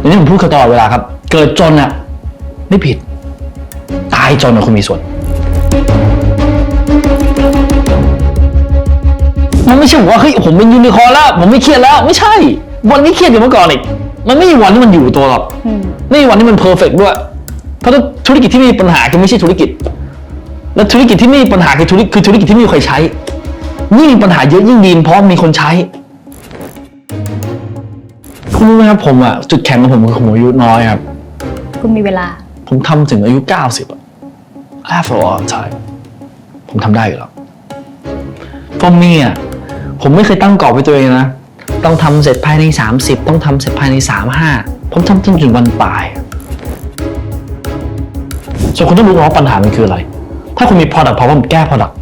อย่างที่ผมพูดกันตลอดเวลาครับ เกิดจนอะไม่ผิด ตายจนอะคุณมีส่วน มันไม่ใช่บอกว่าเฮ้ยผมเป็นยูนิคอร์นแล้ว ผมไม่เครียดแล้ว ไม่ใช่ วันนี้เครียดกว่าเมื่อก่อนอีกมันไม่มีวันที่มันอยู่ตัวหรอกไม่มีวันที่มันเพอร์เฟกด้วย เพราะธุรกิจที่มีปัญหาคือไม่ใช่ธุรกิจ และธุรกิจที่มีปัญหาคือธุรกิจคือธุรกิจที่ไม่มีใครใช้ยิ่งมีปัญหาเยอะยิ่งดีเพราะมีคนใช้ รู้ไหมครับผมอะจุดแข็งของผมคือผมอายุน้อยครับ คุณมีเวลา ผมทำถึงอายุ 90อะ I have a lot of time ผมทำได้อยู่แล้ว for me อะผมไม่เคยตั้งกรอบไว้ตัวเองนะ ต้องทำเสร็จภายใน 30 ต้องทำเสร็จภายใน 35 ผมทำจนถึงวันตายส่วนคุณต้องรู้ว่าปัญหามันคืออะไร ถ้าคุณมี product problem แก้ product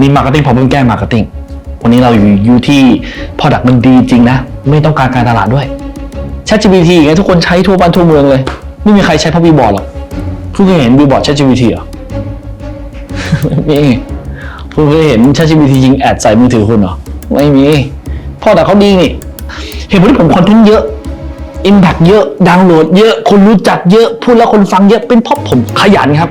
มี marketing problem แก้ marketing วันนี้เราอยู่อยู่ที่ product มันดีจริงนะ ไม่ต้องการการตลาดด้วย ChatGPT ไงทุกคนใช้ทั่วบ้านทั่วเมืองเลย ไม่มีใครใช้พราะวีบอร์ดหรอกคุณเคยเห็นวีบอร์ด ChatGPT เหรอไม่มีคุณเคยเห็น ChatGPT ยิงแอดใส่มือถือคุณเหรอไม่มีพ่อแต่เขาดีนี่เห็นผลที่ผมคอนเทนต์เยอะ Impact เยอะดาวน์โหลดเยอะคนรู้จักเยอะพูดแล้วคนฟังเยอะเป็นเพราะผมขยันครับ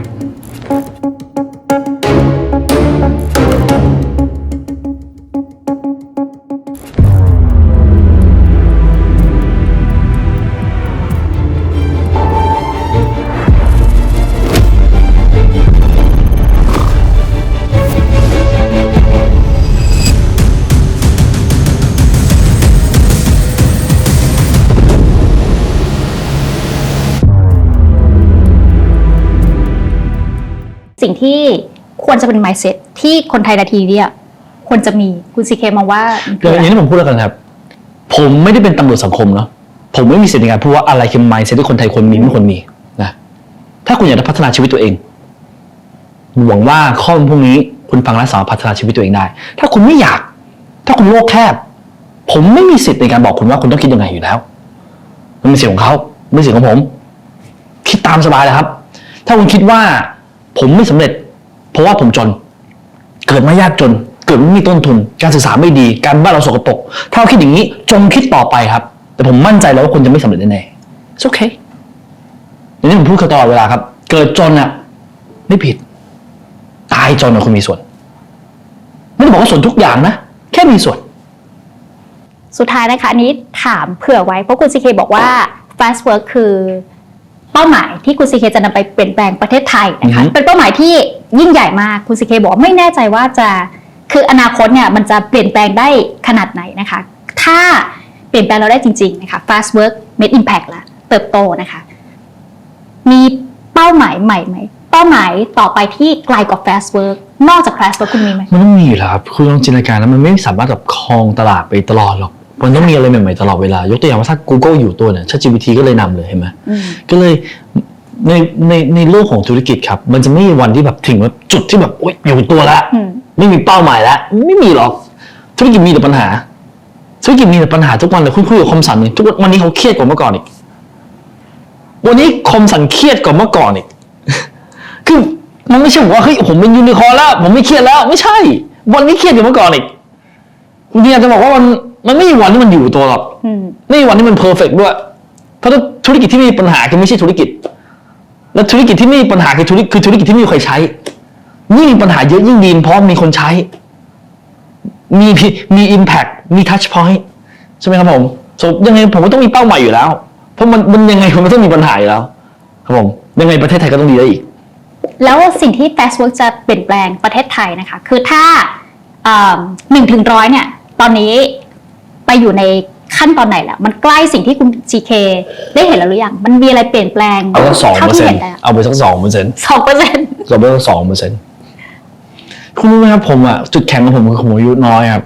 สิ่งที่ควรจะเป็น mindset ที่คนไทยนาทีเนี่ยควรจะมีคุณซีเคมองว่ามันคืออย่างที่ผมพูดแล้วกันครับ ผมไม่ได้เป็นตำรวจสังคมเนาะผมไม่มีสิทธิ์ในการพูดว่าอะไรคือ mindset ที่คนไทยควรมีไม่ควรมีนะถ้าคุณอยากจะพัฒนาชีวิตตัวเองหวังว่าข้อมูลพวกนี้คุณฟังและสามารถพัฒนาชีวิตตัวเองได้ ถ้าคุณไม่อยาก ถ้าคุณโลกแคบ ผมไม่มีสิทธิ์ในการบอกคุณว่าคุณต้องคิดยังไงอยู่แล้ว มันเป็นสิทธิ์ของเขาไม่ใช่สิทธิ์ของผม คิดตามสบายเลยครับ ถ้าคุณคิดว่า ผมไม่สำเร็จ เพราะว่าผมจน เกิดมายากจน เกิดไม่มีต้นทุน การศึกษาไม่ดี การบ้านเราสกปรกถ้าเราคิดอย่างนี้จงคิดต่อไปครับ แต่ผมมั่นใจแล้วว่าคุณจะไม่สำเร็จแน่ๆ It's okay อย่างที่ผมพูดกันตลอดเวลาครับ เกิดจนอะไม่ผิด ตายจนอะคุณมีส่วน ไม่ได้บอกว่าส่วนทุกอย่างนะ แค่มีส่วน สุดท้ายนะคะอันนี้ถามเผื่อไว้เพราะคุณซีเคบอกว่า fast work คือ เป้าหมายที่คุณซีเคจะนำไปเปลี่ยนแปลงประเทศไทยนะคะอือฮึเป็นเป้าหมายที่ยิ่งใหญ่มากคุณซีเคบอกว่าไม่แน่ใจว่าจะคืออนาคตเนี่ยมันจะเปลี่ยนแปลงได้ขนาดไหนนะคะ ถ้าเปลี่ยนแปลงเราได้จริงๆนะคะ fast work make impact ละเติบโตนะคะ มีเป้าหมายใหม่ไหมเป้าหมายต่อไปที่ไกลกว่า fast work นอกจาก fast work คุณมีไหมมันต้องมีอยู่แล้วครับคุณลองจินตนาการนะมันไม่สามารถแบบครองตลาดไปตลอดหรอก มันต้องมีอะไรใหม่ๆตลอดเวลายกตัวอย่างว่าถ้า Google อยู่ตัวเนี่ย ChatGPT ก็เลยนำเลยเห็นไหมอืมก็เลยในในในโลกของธุรกิจครับ มันจะไม่มีวันที่แบบถึงว่าจุดที่แบบโอ๊ยอยู่ตัวแล้วอืม ไม่มีเป้าหมายแล้วไม่มีหรอก ธุรกิจมีแต่ปัญหา ธุรกิจมีแต่ปัญหาทุกวันเลยคุณคุยกับคมสันเนี่ยทุกวันวันนี้เขาเครียดกว่าเมื่อก่อนอีก วันนี้คมสันเครียดกว่าเมื่อก่อนอีก คือมันไม่ใช่บอกว่าเฮ้ยผมเป็นยูนิคอร์นแล้ว ผมไม่เครียดแล้ว ไม่ใช่ วันนี้เครียดกว่าเมื่อก่อนอีกคุณเนี่ยจะบอกว่ามัน มันไม่มีวันที่มันอยู่ตัวหรอกอืมไม่มีวันที่มันเพอร์เฟกด้วย เพราะถ้าธุรกิจที่มีปัญหาคือไม่ใช่ธุรกิจ และธุรกิจที่ไม่มีปัญหาคือธุรกิจคือธุรกิจที่ไม่มีใครใช้ยิ่งมีปัญหาเยอะยิ่งดีเพราะมีคนใช้ มีพิมี impact มี touch point ใช่ไหมครับผม so ยังไงผมก็ต้องมีเป้าหมายอยู่แล้ว เพราะมันมันยังไงมันต้องมีปัญหาอยู่แล้ว ครับผมยังไงประเทศไทยก็ต้องดีได้อีก แล้วสิ่งที่ fast work จะเปลี่ยนแปลงประเทศไทยนะคะ คือถ้าหนึ่งถึงร้อยเนี่ย ตอนนี้ ไปอยู่ในขั้นตอนไหนแล้วมันใกล้สิ่งที่คุณ GK ได้เห็นแล้วหรือยัง มันมีอะไรเปลี่ยนแปลงเอาสักสองเท่าเปอร์ที่เซ็นเห็ต์นแล้วเอาไปสักสองเปอร์เซ็นต์สองเปอร์เซ็นต์เราไปสักสองเปอร์เซ็นต์คุณรู้ไหมครับผมอะจุดแข็งของผมคือผมอายุน้อยครับ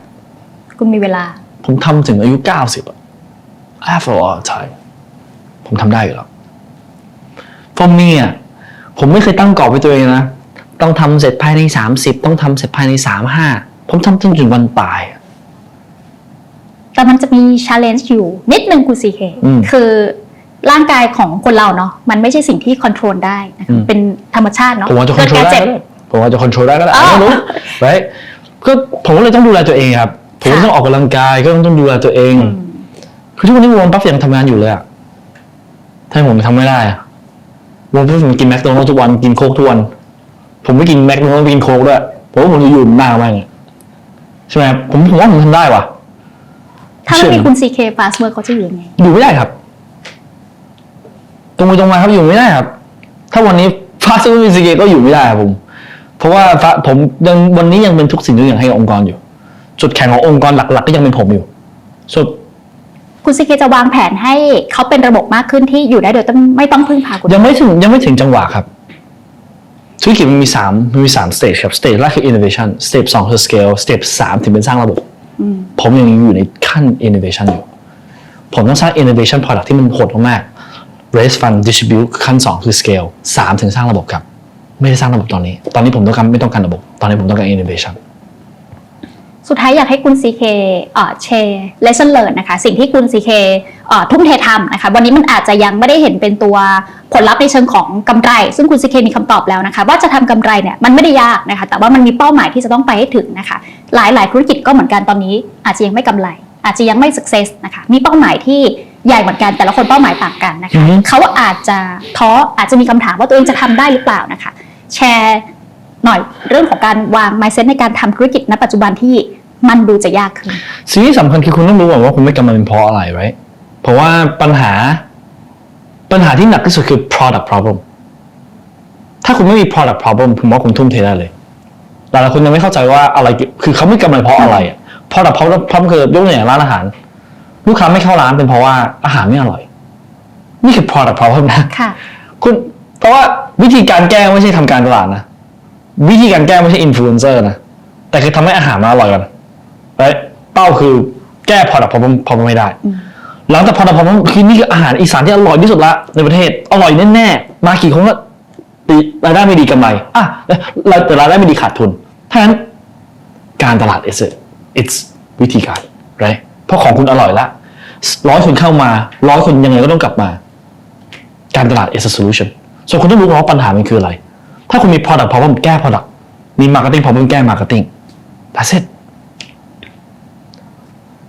คุณมีเวลา ผมทำถึงอายุ90อะ I have a lot of time ผมทำได้อยู่แล้ว for me อะผมไม่เคยตั้งกรอบไว้ตัวเองนะ ต้องทำเสร็จภายใน30ต้องทำเสร็จภายใน35ผมทำจนถึงวันตายอะ แต่มันจะมี challenge อยู่นิดนึงคุณ CK อืมคือร่างกายของคนเราเนาะมันไม่ใช่สิ่งที่ control ได้นะคะอืมเป็นธรรมชาติเนาะผมว่าจะคเกิอนดโทรลการได้เจ็บก็ได้ผมว่าจะคอนโทรลได้ก็ได้อ้าวไม่รู้ไว้ก็ผมก็เลยต้องดูแลตัวเองครับผมก็ค่ะต้องออกกำลังกายก็ต้องดูแลตัวเองคือทุกวันนี้วอร์มบัฟยังทำงานอยู่เลยอะถ้าผมทำไม่ได้อะวันที่ผมกินแมคโดนัลด์ทุกวันกินโค้กทุกวันผมไม่กินแมคโดนัลด์ไม่กินโค้กด้วยผมว่าผมจะอยู่หน้ามากเลยใช่ไหมครับผมผมว่าผมทำได้ว่ะ ถ้าไม่มีคุณ CK Fast Work เขาจะอยู่ยังไง อยู่ไม่ได้ครับ ตรงไปตรงมาครับอยู่ไม่ได้ครับ ถ้าวันนี้ฟาสต์ฟู้ดซีเกก็อยู่ไม่ได้ครับผม เพราะว่าฟ้าผมยังวันนี้ยังเป็นทุกสิ่งทุกอย่างให้องค์กรอยู่ จุดแข็งขององค์กรหลัก ๆ ก็ยังเป็นผมอยู่สุดคุณ CK จะวางแผนให้เขาเป็นระบบมากขึ้นที่อยู่ได้โดยต้องไม่ต้องพึ่งพาคุณยังไม่ถึงยังไม่ถึงจังหวะครับธุรกิจมันมีสามมันมีสามสเตจครับสเตจแรกคือ innovation สเตจสองคือ scale สเตจสามถึงเป็นสร้างระบบอืม ผมยังอยู่ในขั้น innovation อยู่ ผมต้องสร้าง innovation product ที่มันโหดมากๆ raise fund distribute ขั้น 2 คือ scale 3 ถึงสร้างระบบครับ ไม่ได้สร้างระบบตอนนี้ ตอนนี้ผมต้องการไม่ต้องการระบบ ตอนนี้ผมต้องการ innovation สุดท้ายอยากให้คุณ CK เอ่อแชร์ lesson learn นะคะ สิ่งที่คุณ CK เอ่อทุ่มเททำนะคะ วันนี้มันอาจจะยังไม่ได้เห็นเป็นตัวผลลัพธ์ในเชิงของกำไร ซึ่งคุณ CK มีคำตอบแล้วนะคะ ว่าจะทำกำไรเนี่ยมันไม่ได้ยากนะคะ แต่ว่ามันมีเป้าหมายที่จะต้องไปให้ถึงนะคะ หลายหลายธุรกิจก็เหมือนกันตอนนี้ อาจจะยังไม่กำไร อาจจะยังไม่ success นะคะมีเป้าหมายที่ใหญ่เหมือนกันแต่ละคนเป้าหมายต่างกันนะอืคะอฮึเขาอาจจะท้ออาจจะมีคำถามว่าตัวเองจะทำได้หรือเปล่านะคะแชร์หน่อยเรื่องของการวาง mindset ในการทำธุรกิจณปัจจุบันที่มันดูจะยากขึ้นสิ่งที่สำคัญคือคุณต้องรู้ก่อนว่าคุณไม่กำลังเป็นเพราะอะไรไรเพราะว่าปัญหาปัญหาที่หนักที่สุดคือ product problem ถ้าคุณไม่มี product problem ผมว่าคุณทุ่มเทได้เลย หลายๆคนยังไม่เข้าใจว่าอะไรคือเขาไม่กำไรเพราะอะไรอะ product problem problem คือยกตัวอย่างร้านอาหาร ลูกค้าไม่เข้าร้านเป็นเพราะว่าอาหารไม่อร่อย นี่คือ product problem นะค่ะ คุณเพราะว่าวิธีการแก้ไม่ใช่ทำการตลาดนะ วิธีการแก้ไม่ใช่อินฟลูเอนเซอร์นะ แต่คือทำให้อาหารมันอร่อยกันและเป้าคือแก้พอดับพอพอไม่ได้ หลังจากพอดับพอคือนี่คืออาหารอีสานที่อร่อยที่สุดละในประเทศอร่อยแน่ๆมากี่คนก็ตี รายได้ไม่ดีกำไรอะแล้วแต่รายได้ไม่ดีขาดทุนถ้างั้นการตลาด is it it's วิธีการ right เพราะของคุณอร่อยละร้อยคนเข้ามาร้อยคนยังไงก็ต้องกลับมา การตลาด is a solution ส่วนคุณต้องรู้ว่าปัญหามันคืออะไร ถ้าคุณมี product problem แก้ product มี marketing problem แก้ marketing that's it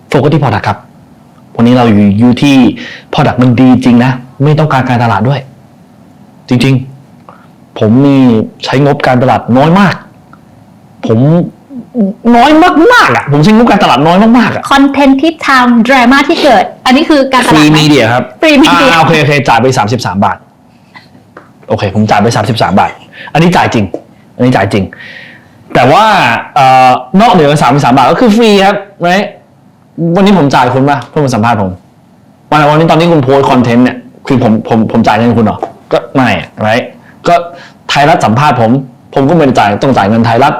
โฟกัสที่ product ครับ วันนี้เราอยู่อยู่ที่ product มันดีจริงนะ ไม่ต้องการการตลาดด้วย จริง ๆ ผมมีใช้งบการตลาดน้อยมาก ผมน้อยมากๆอะผมใช้งบการตลาดน้อยมากๆอะคอนเทนต์ที่ทำดราม่าที่เกิด อันนี้คือการตฟรีลาดไหมีเดียครับฟรีมีเดียอ่าโอเคโอเคจ่ายไปสามสิบสามบาท โอเค ผมจ่ายไปสามสิบสามบาท อันนี้จ่ายจริง อันนี้จ่ายจริง แต่ว่าเอ่อนอกเหนือสามสิบสามบาทก็คือฟรีครับไรวันนี้ผมจ่ายคุณป่ะเพื่อมาสัมภาษณ์ผมวันวันนี้ตอนนี้คุณโพสคอนเทนต์เนี่ยคือผมผมผมจ่ายเงินคุณเหรอก็ไม่ไร ก็ไทยรัฐสัมภาษณ์ผม ผมก็ไม่ได้จ่ายต้องจ่ายเงินไทยรัฐ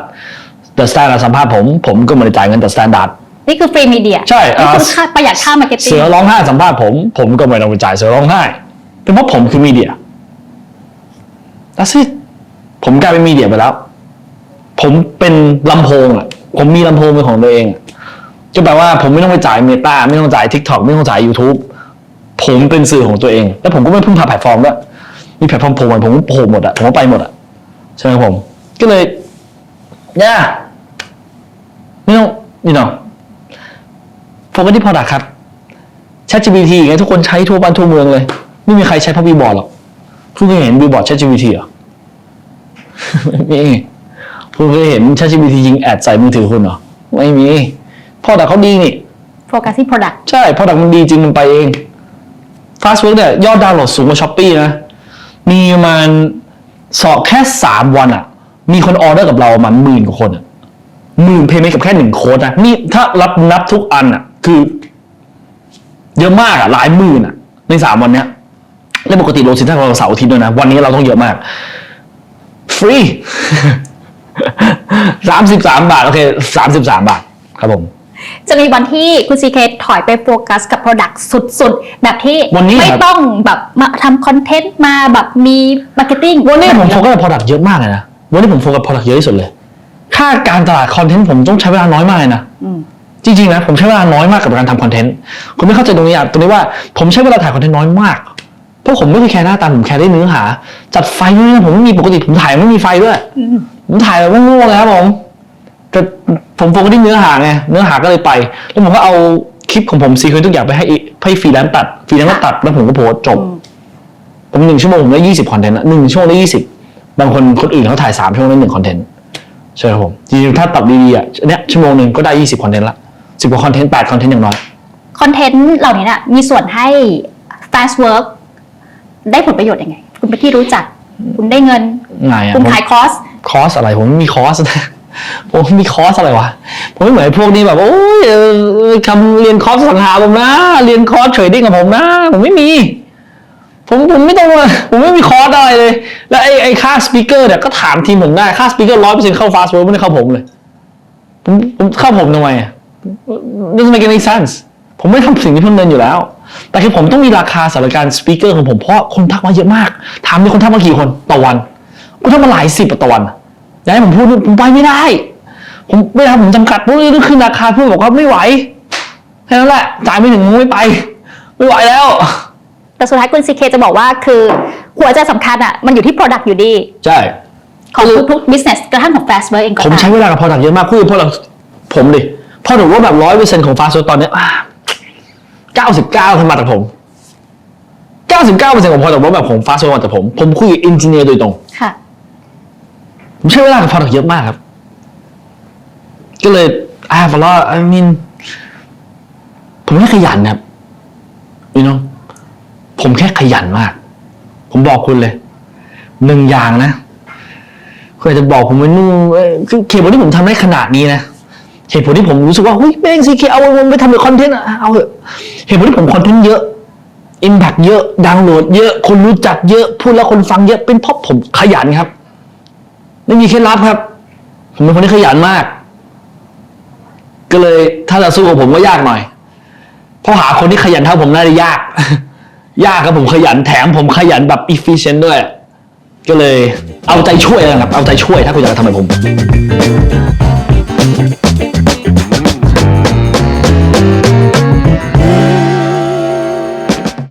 แต่สแตนดาร์ดสัมภาษณ์ผม ผมก็ไม่ได้จ่ายเงินแต่สแตนดาร์ดนี่คือฟรีมีเดียใช่นี่คืออ่าค่าประหยัดค่ามาร์เก็ตติ้เสืงอร้องไห้สัมภาษณ์ผม ผมก็ไม่ต้องไปจ่ายเสือร้องไห้เป็นเพราะผมคือมีเดีย That's it ผมกลายเป็นมีเดียไปแล้ว ผมเป็นลำโพงอะ ผมมีลำโพงเป็นของตัวเองอะก็แปลว่าผมไม่ต้องไปจ่ายเมตาไม่ต้องจ่าย TikTok ไม่ต้องจ่าย YouTube ผมเป็นสื่อของตัวเอง แล้วผมก็ไม่พึ่งพาแพลตฟอร์มด้วย มีแพลตฟอร์มโผล่มาผมก็โผล่หมดอะผมก็ไปหมดอะใช่ไหมผม ก็เลยย่าไม่ต้องนี่เนาะโฟกัสที่ product ครับ ChatGPT ไงทุกคนใช้ทั่วบ้านทั่วเมืองเลย ไม่มีใครใช้เพราะบีบอร์ดหรอกคุณเคยเห็นบีบอร์ด ChatGPT เหรอไม่มีคุณเคยเห็น ChatGPT ยิงแอดใส่มือถือคุณเหรอไม่มีพอแต่เขาดีนี่โฟกัสที่ product ใช่พอดักมันดีจริงมันไปเอง Fastwork เนี่ยยอดดาวน์โหลดสูงกว่าช้อปปี้นะ มีมาณสอบแค่สามวันอะมีคนออเดอร์กับเรามาณหมื่นกว่าคนอะหมื่นเพย์เมกับแค่หนึ่งโค้ดนะนี่ถ้ารับนับทุกอันอะคือ เยอะมากอะหลายหมื่นอะในสามวันเนี้ยและปกติโลสินค้าเราเสาร์อาทิตย์ด้วยนะ วันนี้เราต้องเยอะมาก ฟรีสามสิบสามบาท โอเคสามสิบสามบาท ครับผม จะมีวันที่คุณซีเคถอยไปโฟกัสกับ Product สุดๆ แบบที่วันนี้ไม่ครับ ต้องแบบมาทำคอนเทนต์มาแบบมีมาร์เก็ตติ้งวันนี้ผมโฟกัสกับ product เยอะมากเลยนะ วันนี้ผมโฟกัส product เยอะที่สุดเลย ค่าการตลาดคอนเทนต์ผมต้องใช้เวลาน้อยมากเลยนะ อืม จริงๆนะผมใช้เวลาน้อยมากกับการทำคอนเทนต์คุณไม่เข้าใจตรงนี้อะตรงนี้ว่าผมใช้เวลาถ่ายคอนเทนต์น้อยมาก เพราะผมไม่ได้แคร์หน้าตาผมแคร์ได้เนื้อหา จัดไฟด้วยนะผมไม่มีปกติผมถ่ายไม่มีไฟด้วยผมถ่ายแบบโง่ๆเลยครับผม แต่ผมโฟกัสที่เนื้อหาไงเนื้อหาก็เลยไป แล้วผมก็เอาคลิปของผมซีเควนต์ทุกอย่างไปให้ให้ฟรีแลนซ์ตัดฟรีแลนซ์ก็ตัดแล้วผมก็โพสต์จบอืมผมหนึ่งชั่วโมงผมได้ยี่สิบคอนเทนต์หนึ่งชั่วโมงได้ยี่สิบบางคนคนอื่นเขาถ่ายสามชั่วโมงได้หนึ่งคอนเทนต์ใช่ครับผมจริงๆถ้าตัดดีๆอะเนี้ยชั่วโมงหนึ่งก็ได้ยี่สิบคอนเทนต์ละสิบกว่าคอนเทนต์แปดคอนเทนต์อย่างน้อยคอนเทนต์เหล่านี้น่ะมีส่วนให้ fast work ได้ผลประโยชน์ยังไง คุณเป็นที่รู้จัก คุณได้เงินไงอะคุณผมขายคอร์สคอร์สอะไรผมไม่มีคอร์สนะ ผมไม่มีคอร์สอะไรวะ ผมไม่เหมือนพวกนี้แบบ โอ้ยเออคำเรียนคอร์สสังหาผมนะ เรียนคอร์สเทรดดิ้งกับผมนะ ผมไม่มี ผมผมไม่ต้องผมไม่มีคอร์สอะไรเลย แล้วไอ้ไอ้ค่าสปีกเกอร์เนี่ยก็ถามทีมผมได้ ค่าสปีกเกอร์ร้อยเปอร์เซ็นต์เข้าฟาสต์เวิร์ไม่ได้เข้าผมเลย ผมผมเข้าผมทำไมอะ doesn't make any sense ผมไม่ทำสิ่งที่เพิ่มเงินอยู่แล้ว แต่คือผมต้องมีราคาสำหรับการสปีกเกอร์ของผมเพราะคนทักมาเยอะมาก ถามมีคนทักมากี่คนต่อวันกูทักมาหลายสิบต่อวัน อยากให้ผมพูดผมไปไม่ได้ ผมไม่ได้ผมจำกัดพวกนี้ต้องขึ้นราคาเพื่อนบอกว่าไม่ไหวแค่นั้นแหละจ่ายไม่ถึงไม่ไป ไม่ไหวแล้ว แต่สุดท้ายคุณ CK จะบอกว่าคือหัวใจสำคัญอะมันอยู่ที่ product อยู่ดี ใช่ ของทุกๆ business กระทั่งของ fast work เองก็ผมตามใช้เวลากับพอดักเยอะมากคือพอดักผมดิพอดักว่าแบบร้อยเปอร์เซ็นต์ของฟาสต์ตอนเนี้เก้าสิบเก้ามาจากผมเก้าสิบเก้าเปอร์เซ็นต์ของพอดักว่าแบบของฟาสต์มาจากผม ผมคุยกับอินจิเนียร์โดยตรงค่ะ ผมใช้เวลากับพอดักเยอะมากครับ ก็เลย I have a lot I mean ผมแค่ขยันครับ you know ผมแค่ขยันมาก ผมบอกคุณเลยหนึ่งอย่างนะคุณอาจจะบอกผมว่านู่นคือเหตุผลที่ผมทำได้ขนาดนี้นะเหตุผลที่ผมรู้สึกว่าเฮ้ยแม่งซีเคเอามันไปทำเป็นคอนเทนต์เอาเถอะเหตุผลที่ผมคอนเทนต์เยอะอิมแพกเยอะดาวน์โหลดเยอะคนรู้จักเยอะพูดแล้วคนฟังเยอะเป็นเพราะผมขยันครับ ไม่มีเคล็ดลับครับ ผมเป็นคนที่ขยันมาก ก็เลยถ้าจะสู้กับผมก็ยากหน่อย เพราะหาคนที่ขยันเท่าผมน่าจะยาก ยากครับผมขยันแถมผมขยันแบบ efficient ด้วย ก็เลยเอาใจช่วยนะครับ เอาใจช่วยถ้าคุณอยากจะทำแบบผม